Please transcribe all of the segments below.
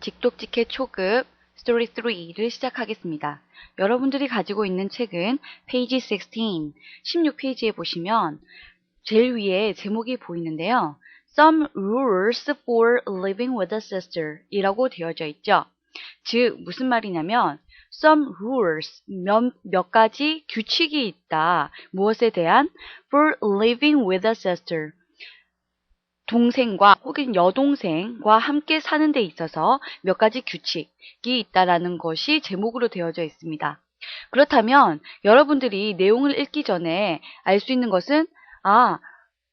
직독직해 초급 스토리 3를 시작하겠습니다. 여러분들이 가지고 있는 책은 페이지 16, 16페이지에 보시면 제일 위에 제목이 보이는데요. Some Rules for Living with a Sister 이라고 되어져 있죠. 즉 무슨 말이냐면 some rules 몇, 몇 가지 규칙이 있다. 무엇에 대한 for living with a sister 동생과 혹은 여동생과 함께 사는 데 있어서 몇 가지 규칙이 있다라는 것이 제목으로 되어져 있습니다. 그렇다면 여러분들이 내용을 읽기 전에 알 수 있는 것은 아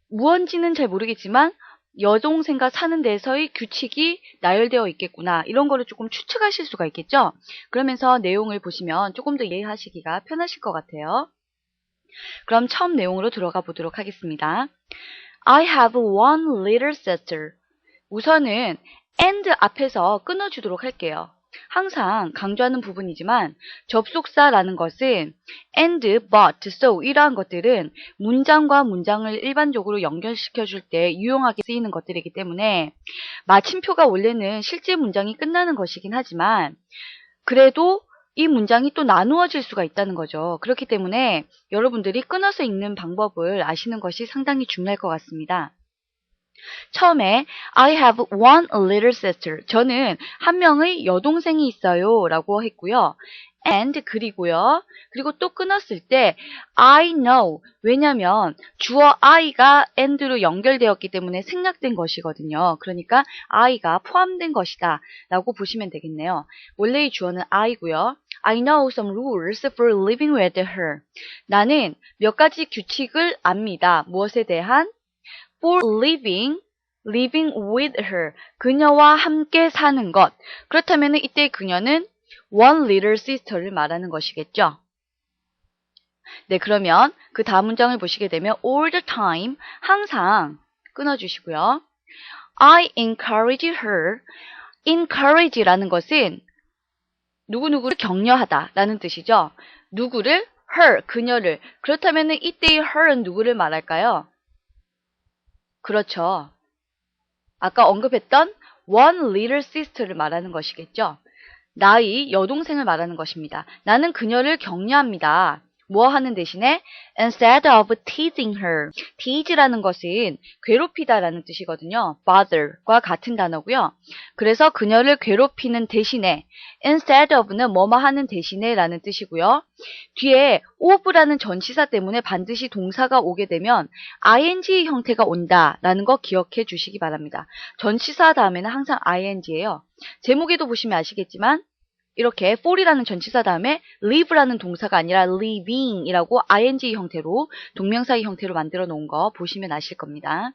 무언지는 잘 모르겠지만 여동생과 사는 데서의 규칙이 나열되어 있겠구나. 이런 거를 조금 추측하실 수가 있겠죠? 그러면서 내용을 보시면 조금 더 이해하시기가 편하실 것 같아요. 그럼 처음 내용으로 들어가 보도록 하겠습니다 I have one little sister. 우선은 and 앞에서 끊어주도록 할게요. 항상 강조하는 부분이지만 접속사라는 것은 and, but, so 이러한 것들은 문장과 문장을 일반적으로 연결시켜 줄 때 유용하게 쓰이는 것들이기 때문에 마침표가 원래는 실제 문장이 끝나는 것이긴 하지만 그래도 이 문장이 또 나누어질 수가 있다는 거죠. 그렇기 때문에 여러분들이 끊어서 읽는 방법을 아시는 것이 상당히 중요할 것 같습니다. 처음에 I have one little sister. 저는 한 명의 여동생이 있어요. 라고 했고요. and 그리고요. 그리고 또 끊었을 때 I know. 왜냐면 주어 I가 and로 연결되었기 때문에 생략된 것이거든요. 그러니까 I가 포함된 것이다. 라고 보시면 되겠네요. 원래의 주어는 I고요. I know some rules for living with her. 나는 몇 가지 규칙을 압니다. 무엇에 대한? for living, living with her. 그녀와 함께 사는 것. 그렇다면 이때 그녀는 one little sister를 말하는 것이겠죠. 네, 그러면 그 다음 문장을 보시게 되면 all the time, 항상 끊어주시고요. I encourage her. encourage라는 것은 누구누구를 격려하다 라는 뜻이죠. 누구를? her, 그녀를. 그렇다면 이때의 her은 누구를 말할까요? 그렇죠. 아까 언급했던 one little sister를 말하는 것이겠죠. 나의 여동생을 말하는 것입니다. 나는 그녀를 격려합니다. 뭐 하는 대신에 instead of teasing her. tease라는 것은 괴롭히다라는 뜻이거든요. bother과 같은 단어고요. 그래서 그녀를 괴롭히는 대신에 instead of는 뭐뭐 하는 대신에 라는 뜻이고요. 뒤에 of라는 전치사 때문에 반드시 동사가 오게 되면 ing 형태가 온다라는 거 기억해 주시기 바랍니다. 전치사 다음에는 항상 ing예요. 제목에도 보시면 아시겠지만 이렇게 for이라는 전치사 다음에 live라는 동사가 아니라 living이라고 ing 형태로 동명사의 형태로 만들어 놓은 거 보시면 아실 겁니다.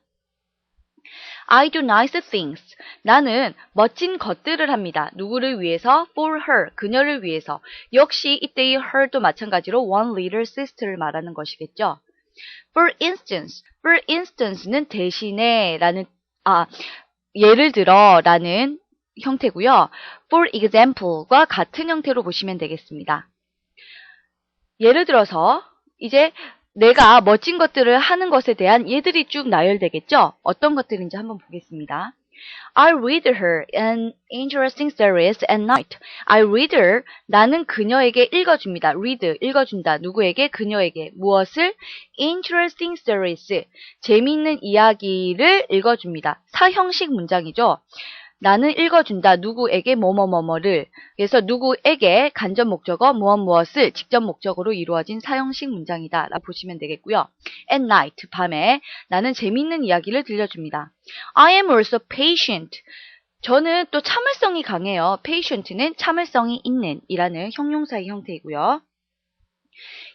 I do nice things. 나는 멋진 것들을 합니다. 누구를 위해서? For her. 그녀를 위해서. 역시 이때의 her도 마찬가지로 one little sister를 말하는 것이겠죠. For instance. For instance는 대신에 라는 아 예를 들어 라는 형태고요. For example과 같은 형태로 보시면 되겠습니다. 예를 들어서 이제 내가 멋진 것들을 하는 것에 대한 예들이 쭉 나열되겠죠? 어떤 것들인지 한번 보겠습니다. I read her an interesting series at night. I read her. 나는 그녀에게 읽어줍니다. read, 읽어준다. 누구에게? 그녀에게. 무엇을? interesting series. 재미있는 이야기를 읽어줍니다. 사형식 문장이죠. 나는 읽어준다. 누구에게 뭐뭐뭐뭐를. 그래서 누구에게 간접 목적어 무엇 무엇을 직접 목적으로 이루어진 사형식 문장이다. 라고 보시면 되겠고요. At night, 밤에 나는 재밌는 이야기를 들려줍니다. I am also patient. 저는 또 참을성이 강해요. patient는 참을성이 있는 이라는 형용사의 형태이고요.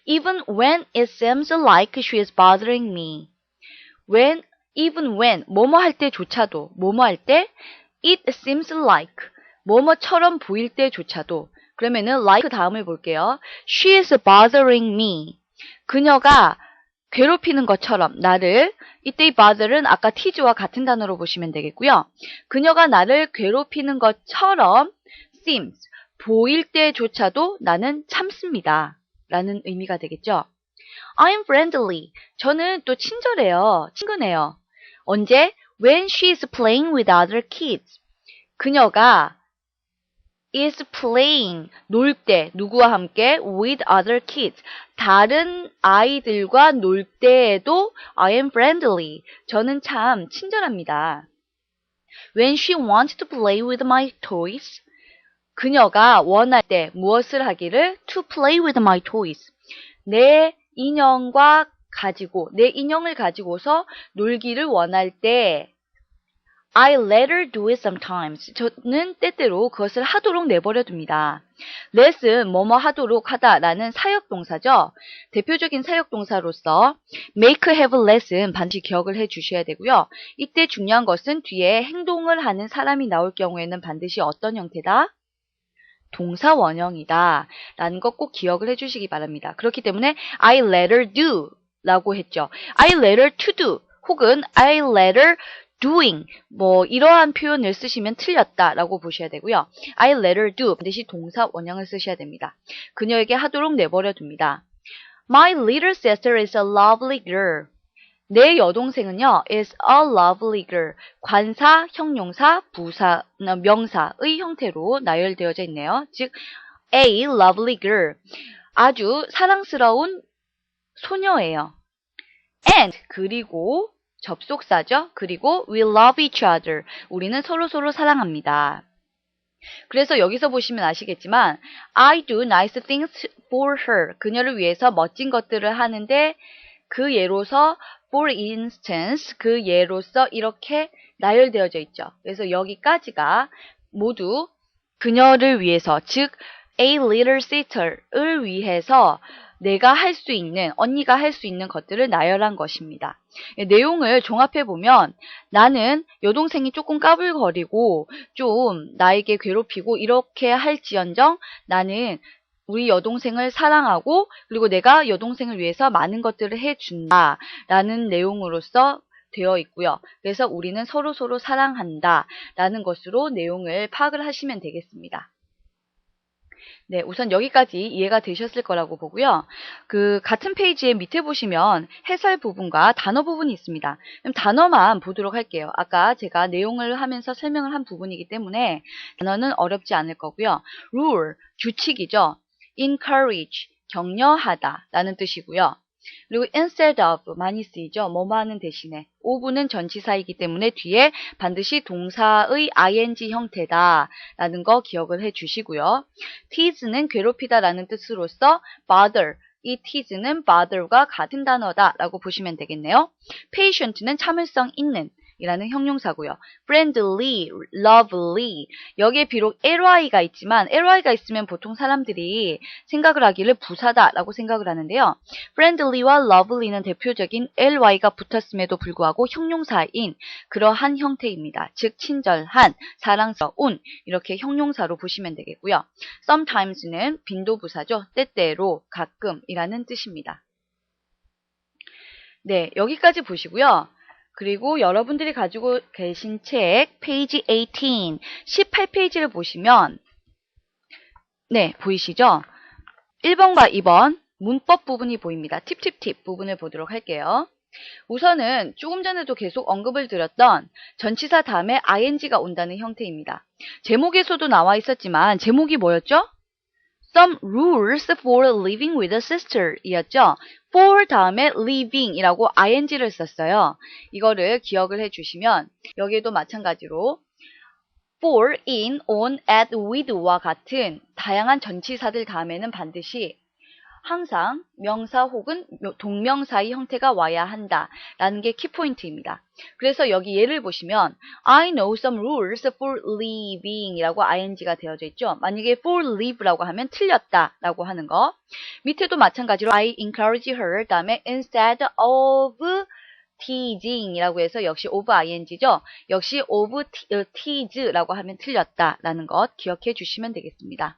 Even when it seems like she is bothering me. When, even when, 뭐뭐 할 때조차도, 뭐뭐 할 때, It seems like 뭐뭐처럼 보일 때조차도 그러면은 like 다음을 볼게요. She is bothering me. 그녀가 괴롭히는 것처럼 나를 이때의 bother은 아까 tease와 같은 단어로 보시면 되겠고요. 그녀가 나를 괴롭히는 것처럼 seems 보일 때조차도 나는 참습니다. 라는 의미가 되겠죠. I'm friendly. 저는 또 친절해요. 친근해요. 언제? When she is playing with other kids. 그녀가 is playing 놀 때 누구와 함께 with other kids 다른 아이들과 놀 때에도 I am friendly 저는 참 친절합니다. When she wants to play with my toys 그녀가 원할 때 무엇을 하기를 to play with my toys 내 인형과 가지고 내 인형을 가지고서 놀기를 원할 때 I let her do it sometimes. 저는 때때로 그것을 하도록 내버려 둡니다. let은 뭐뭐 하도록 하다라는 사역동사죠. 대표적인 사역동사로서 make have let은 반드시 기억을 해 주셔야 되고요. 이때 중요한 것은 뒤에 행동을 하는 사람이 나올 경우에는 반드시 어떤 형태다? 동사 원형이다. 라는 것 꼭 기억을 해 주시기 바랍니다. 그렇기 때문에 I let her do 라고 했죠. I let her to do 혹은 I let her doing 뭐 이러한 표현을 쓰시면 틀렸다 라고 보셔야 되고요. I let her do 반드시 동사 원형을 쓰셔야 됩니다. 그녀에게 하도록 내버려 둡니다. My little sister is a lovely girl. 내 여동생은요 is a lovely girl. 관사, 형용사, 부사, 어, 명사의 형태로 나열되어져 있네요. 즉 a lovely girl. 아주 사랑스러운 소녀예요. and 그리고 접속사죠. 그리고 we love each other. 우리는 서로 서로 사랑합니다. 그래서 여기서 보시면 아시겠지만 I do nice things for her. 그녀를 위해서 멋진 것들을 하는데 그 예로서 for instance 그 예로서 이렇게 나열되어져 있죠. 그래서 여기까지가 모두 그녀를 위해서 즉 a little sister를 위해서 내가 할 수 있는 언니가 할 수 있는 것들을 나열한 것입니다. 예, 내용을 종합해 보면 나는 여동생이 조금 까불거리고 좀 나에게 괴롭히고 이렇게 할지언정 나는 우리 여동생을 사랑하고 그리고 내가 여동생을 위해서 많은 것들을 해준다 라는 내용으로서 되어 있고요. 그래서 우리는 서로 서로 사랑한다 라는 것으로 내용을 파악을 하시면 되겠습니다. 네, 우선 여기까지 이해가 되셨을 거라고 보고요. 그 같은 페이지의 밑에 보시면 해설 부분과 단어 부분이 있습니다. 그럼 단어만 보도록 할게요. 아까 제가 내용을 하면서 설명을 한 부분이기 때문에 단어는 어렵지 않을 거고요. rule, 규칙이죠. encourage, 격려하다 라는 뜻이고요. 그리고 instead of 많이 쓰이죠. 뭐뭐 하는 대신에 of는 전치사이기 때문에 뒤에 반드시 동사의 ing 형태다 라는 거 기억을 해 주시고요. tease는 괴롭히다 라는 뜻으로서 bother 이 tease는 bother과 같은 단어다 라고 보시면 되겠네요. patient는 참을성 있는 이라는 형용사고요. friendly, lovely. 여기에 비록 ly가 있지만 ly가 있으면 보통 사람들이 생각을 하기를 부사다 라고 생각을 하는데요. friendly와 lovely는 대표적인 ly가 붙었음에도 불구하고 형용사인 그러한 형태입니다. 즉 친절한, 사랑스러운 이렇게 형용사로 보시면 되겠고요. sometimes는 빈도부사죠. 때때로, 가끔이라는 뜻입니다. 네, 여기까지 보시고요. 그리고 여러분들이 가지고 계신 책 페이지 18, 18페이지를 보시면 네, 보이시죠? 1번과 2번 문법 부분이 보입니다. 팁팁팁 부분을 보도록 할게요. 우선은 조금 전에도 계속 언급을 드렸던 전치사 다음에 ing가 온다는 형태입니다. 제목에서도 나와 있었지만 제목이 뭐였죠? Some rules for living with a sister 이었죠. for 다음에 living이라고 ing를 썼어요. 이거를 기억을 해주시면 여기에도 마찬가지로 for, in, on, at, with와 같은 다양한 전치사들 다음에는 반드시 항상 명사 혹은 동명사의 형태가 와야 한다라는 게 키포인트입니다. 그래서 여기 예를 보시면 I know some rules for living이라고 ing가 되어져 있죠. 만약에 for live라고 하면 틀렸다라고 하는 거. 밑에도 마찬가지로 I encourage her 다음에 instead of teasing이라고 해서 역시 of ing죠. 역시 of tease라고 하면 틀렸다라는 것 기억해 주시면 되겠습니다.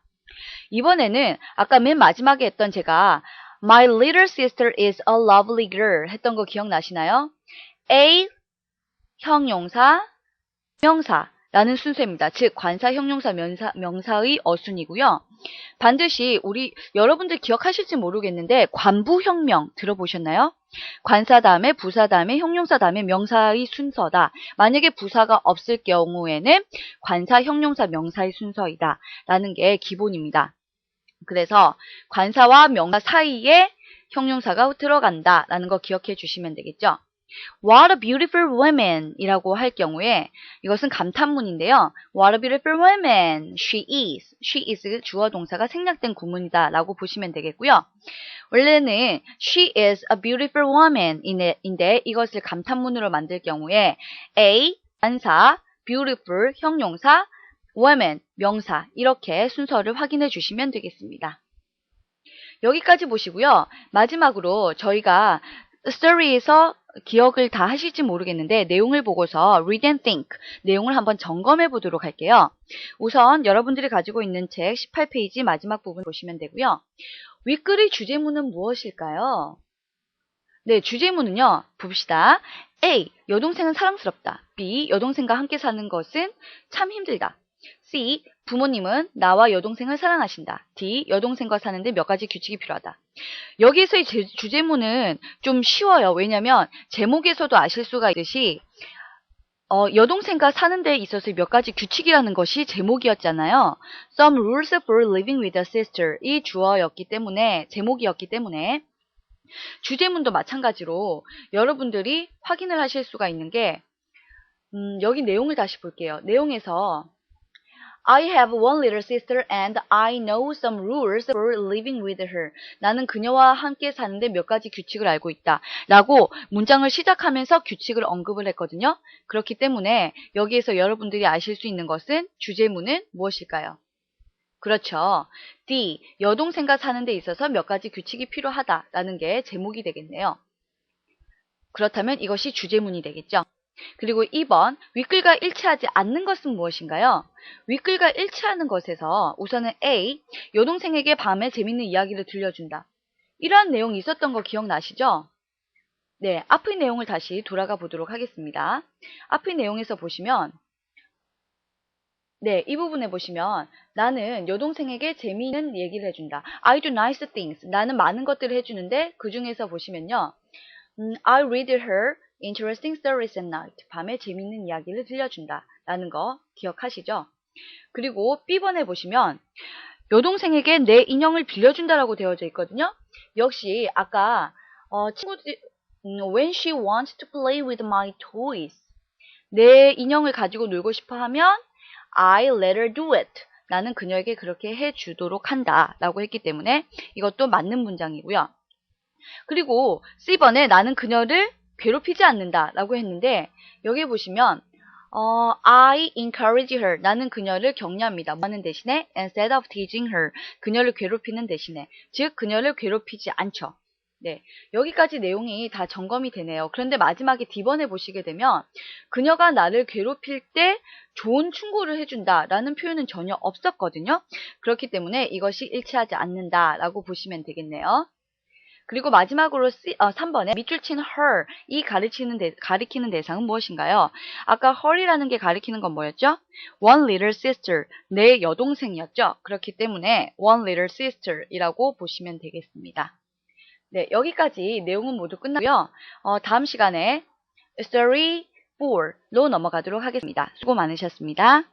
이번에는 아까 맨 마지막에 했던 제가 My little sister is a lovely girl 했던 거 기억나시나요? A 형용사, 명사 라는 순서입니다. 즉 관사, 형용사, 명사, 명사의 어순이고요. 반드시 우리 여러분들 기억하실지 모르겠는데 관부혁명 들어보셨나요? 관사 다음에 부사 다음에 형용사 다음에 명사의 순서다. 만약에 부사가 없을 경우에는 관사, 형용사, 명사의 순서이다. 라는 게 기본입니다. 그래서 관사와 명사 사이에 형용사가 들어간다. 라는 거 기억해 주시면 되겠죠. What a beautiful woman 이라고 할 경우에 이것은 감탄문인데요. What a beautiful woman she is. She is 주어 동사가 생략된 구문이다 라고 보시면 되겠고요. 원래는 she is a beautiful woman 인데 이것을 감탄문으로 만들 경우에 A 관사, beautiful 형용사, woman 명사 이렇게 순서를 확인해 주시면 되겠습니다. 여기까지 보시고요. 마지막으로 저희가 story에서 기억을 다 하실지 모르겠는데 내용을 보고서 read and think 내용을 한번 점검해 보도록 할게요. 우선 여러분들이 가지고 있는 책 18페이지 마지막 부분 보시면 되고요. 윗글의 주제문은 무엇일까요? 네, 주제문은요. 봅시다. A. 여동생은 사랑스럽다. B. 여동생과 함께 사는 것은 참 힘들다. C. 부모님은 나와 여동생을 사랑하신다. D. 여동생과 사는데 몇 가지 규칙이 필요하다. 여기서의 제, 주제문은 좀 쉬워요. 왜냐면 제목에서도 아실 수가 있듯이 어, 여동생과 사는 데 있어서 몇 가지 규칙이라는 것이 제목이었잖아요. Some rules for living with a sister 이 주어였기 때문에 제목이었기 때문에 주제문도 마찬가지로 여러분들이 확인을 하실 수가 있는 게 음, 여기 내용을 다시 볼게요. 내용에서 I have one little sister and I know some rules for living with her. 나는 그녀와 함께 사는데 몇 가지 규칙을 알고 있다. 라고 문장을 시작하면서 규칙을 언급을 했거든요. 그렇기 때문에 여기에서 여러분들이 아실 수 있는 것은 주제문은 무엇일까요? 그렇죠. D. 여동생과 사는 데 있어서 몇 가지 규칙이 필요하다라는 게 제목이 되겠네요. 그렇다면 이것이 주제문이 되겠죠. 그리고 2번 윗글과 일치하지 않는 것은 무엇인가요? 윗글과 일치하는 것에서 우선은 A 여동생에게 밤에 재밌는 이야기를 들려준다. 이러한 내용이 있었던 거 기억나시죠? 네, 앞의 내용을 다시 돌아가 보도록 하겠습니다. 앞의 내용에서 보시면 네, 이 부분에 보시면 나는 여동생에게 재미있는 얘기를 해준다. I do nice things. 나는 많은 것들을 해주는데 그 중에서 보시면요. 음, I read her interesting stories at night. 밤에 재밌는 이야기를 들려준다. 라는 거 기억하시죠? 그리고 B번에 보시면 여동생에게 내 인형을 빌려준다라고 되어져 있거든요. 역시 아까 어, 친구들 음, when she wants to play with my toys 내 인형을 가지고 놀고 싶어 하면 I let her do it. 나는 그녀에게 그렇게 해주도록 한다 라고 했기 때문에 이것도 맞는 문장이고요. 그리고 C번에 나는 그녀를 괴롭히지 않는다 라고 했는데 여기 보시면 어, I encourage her. 나는 그녀를 격려합니다. 하는 대신에 instead of teasing her. 그녀를 괴롭히는 대신에. 즉 그녀를 괴롭히지 않죠. 네, 여기까지 내용이 다 점검이 되네요. 그런데 마지막에 D번에 보시게 되면 그녀가 나를 괴롭힐 때 좋은 충고를 해준다 라는 표현은 전혀 없었거든요. 그렇기 때문에 이것이 일치하지 않는다 라고 보시면 되겠네요. 그리고 마지막으로 C, 어, 3번에 밑줄 친 her 이 가리키는, 대, 가리키는 대상은 무엇인가요? 아까 her이라는 게 가리키는 건 뭐였죠? one little sister 내 여동생이었죠. 그렇기 때문에 one little sister 이라고 보시면 되겠습니다. 네 여기까지 내용은 모두 끝나고요. 어, 다음 시간에 story 4로 넘어가도록 하겠습니다. 수고 많으셨습니다.